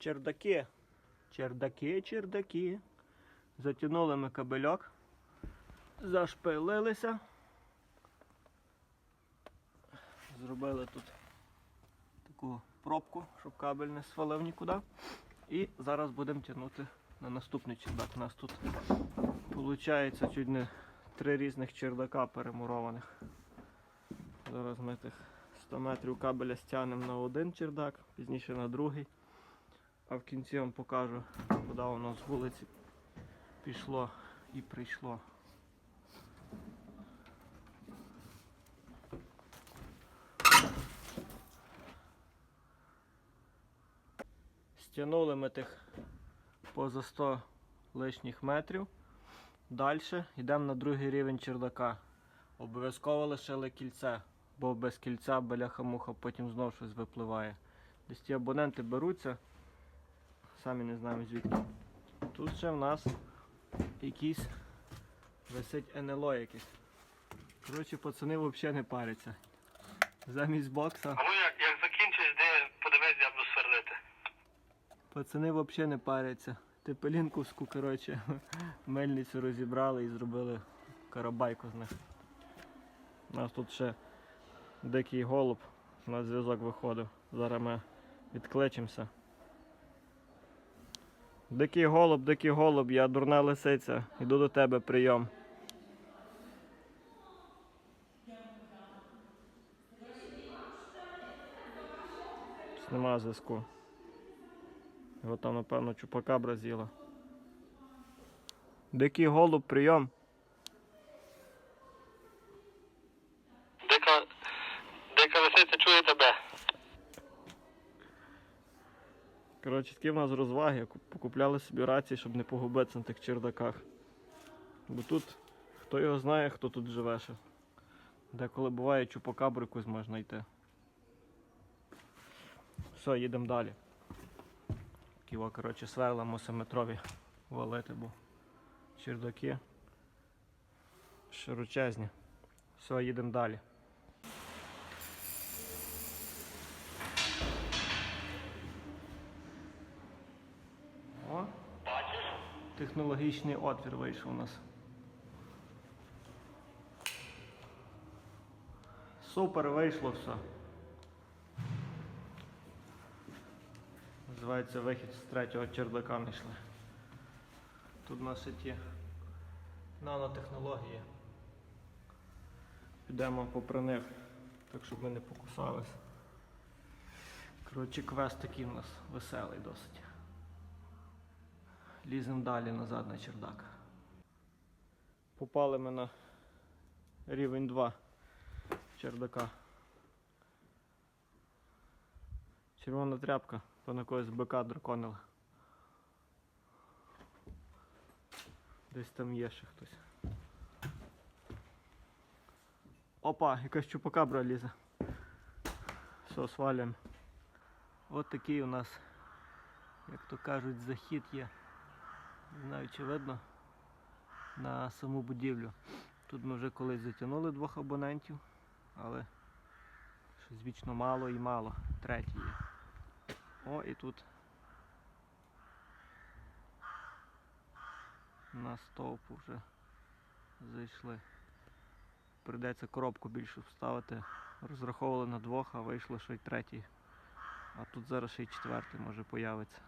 Чердаки. Чердаки, чердаки. Затягнули ми кабельок. Зашпилилися. Зробили тут таку пробку, щоб кабель не свалив нікуди. І зараз будемо тягнути на наступний чердак. У нас тут виходить чуть не три різних чердака перемурованих. Зараз ми тих 100 метрів кабеля стягнемо на один чердак, пізніше на другий. А в кінці вам покажу, куди воно з вулиці пішло і прийшло. Стягнули ми тих поза 100 лишніх метрів. Далі йдемо на другий рівень чердака. Обов'язково лишили кільце, бо без кільця бляха-муха потім знов щось випливає. Десь ті абоненти беруться, самі не знаємо звідки. Тут ще в нас якийсь висить НЛО якесь. Коротше, пацани взагалі не паряться. Замість бокса А ну як, як закінчиш, де подивись, я буду сверлити. пацани взагалі не паряться. Тепелінковську, коротше, мельницю розібрали і зробили карабайку з них. У нас тут ще дикий голуб на зв'язок виходив. Зараз ми відкличемося. Дикий голуб, дикий голуб, я дурна лисиця. Йду до тебе прийом. Нема зв'язку. Його там, напевно, чупакабра з'їла. Дикий голуб, прийом. Дика, дика лисиця чує тебе. Коротше, такі в нас розваги. Покупляли собі рації, щоб не погубитися на тих чердаках. Бо тут, хто його знає, хто тут живе ще. Деколи буває чупакабру якусь можна йти. Все, їдемо далі. Ківо, коротше, сверла мусиметрові валити, бо чердаки широчезні. Все, їдемо далі. Технологічний отвір вийшов у нас. Супер вийшло все. Називається вихід з третього чердака не йшли. Тут у нас ще ті нанотехнології. Підемо попри них, так щоб ми не покусались. Коротше, квест такий у нас веселий досить. Ліземо далі назад на чердак. Попали ми на рівень 2 чердака. Червона тряпка, то на когось бика драконила. Десь там є ще хтось. Опа, якась чупакабра лізе. Все, свалюємо. От такий у нас, як то кажуть, захід є. Не знаю, чи видно на саму будівлю. Тут ми вже колись затягнули двох абонентів, але щось вічно мало і мало. Третій є. О, і тут на стовпу вже зайшли. Прийдеться коробку більшу вставити. Розраховували на двох, а вийшло ще й третій. А тут зараз ще й четвертий може появиться.